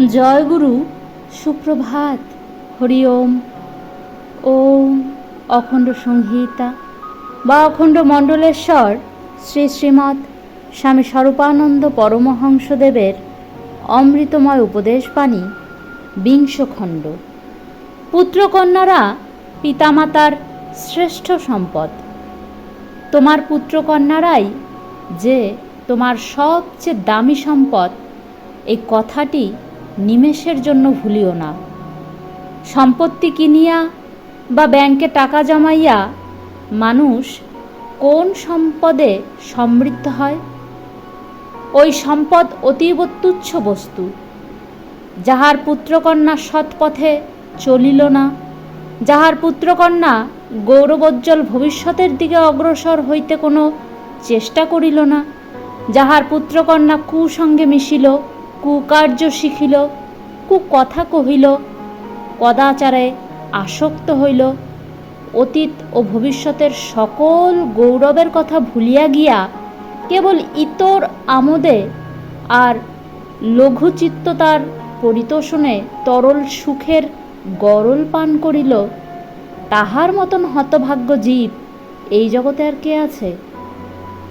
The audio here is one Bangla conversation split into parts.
জয় গুরু সুপ্রভাত। হরি ওম। ওম অখণ্ড সংহিতা বা অখণ্ড মণ্ডলেশ্বর শ্রী শ্রীমৎ স্বামী স্বরূপানন্দ পরমহংসদেবের অমৃতময় উপদেশবাণী বিংশ খণ্ড পুত্রকন্যারা পিতামাতার শ্রেষ্ঠ সম্পদ। তোমার পুত্রকন্যারাই যে তোমার সবচেয়ে দামি সম্পদ, এই কথাটি নিমেষের জন্য ভুলিও না। সম্পত্তি কিনিয়া বা ব্যাংকে টাকা জমাইয়া মানুষ কোন সম্পদে সমৃদ্ধ হয়? ওই সম্পদ অতীব তুচ্ছ বস্তু, যাহার পুত্রকন্যা সৎপথে চলিল না, যাহার পুত্রকন্যা গৌরবোজ্জ্বল ভবিষ্যতের দিকে অগ্রসর হইতে কোনো চেষ্টা করিল না, যাহার পুত্রকন্যা কুসঙ্গে মিশিল কুকার্য শিখিল, কুকথা কহিল কদাচারে আসক্ত হইল। অতীত ও ভবিষ্যতের সকল গৌরবের কথা ভুলিয়া গিয়া কেবল ইতর আমোদে আর লঘুচিত্ততার পরিতোষণে তরল সুখের গরল পান করিল। তাহার মতন হতভাগ্য জীব এই জগতে আর কে আছে?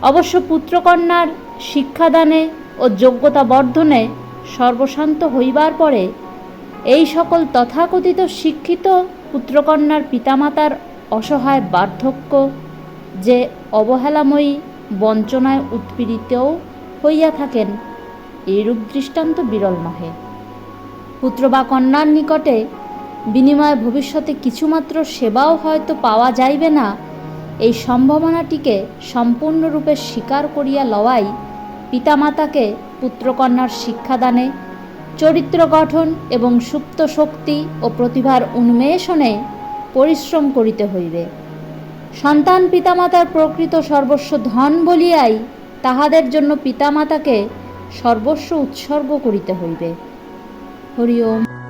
অবশ্য পুত্রকন্যার শিক্ষাদানে ও যোগ্যতা বর্ধনে সর্বশান্ত হইবার পরে এই সকল তথাকথিত শিক্ষিত পুত্রকন্যার পিতামাতার অসহায় বার্ধক্য যে অবহেলাময়ী বঞ্চনায় উৎপীড়িতও হইয়া থাকেন, এইরূপ দৃষ্টান্ত বিরল নহে। পুত্র বা কন্যার নিকটে বিনিময়ে ভবিষ্যতে কিছুমাত্র সেবাও হয়তো পাওয়া যাইবে না, এই সম্ভাবনাটিকে সম্পূর্ণরূপে স্বীকার করিয়া লওয়াই পিতামাতাকে পুত্রকন্যার শিক্ষাদানে, চরিত্র গঠন এবং সুপ্ত শক্তি ও প্রতিভার উন্মেষণে পরিশ্রম করিতে হইবে। সন্তান পিতামাতার প্রকৃত সর্বস্ব ধন বলিয়াই তাহাদের জন্য পিতামাতাকে সর্বস্ব উৎসর্গ করিতে হইবে। হরি ওম।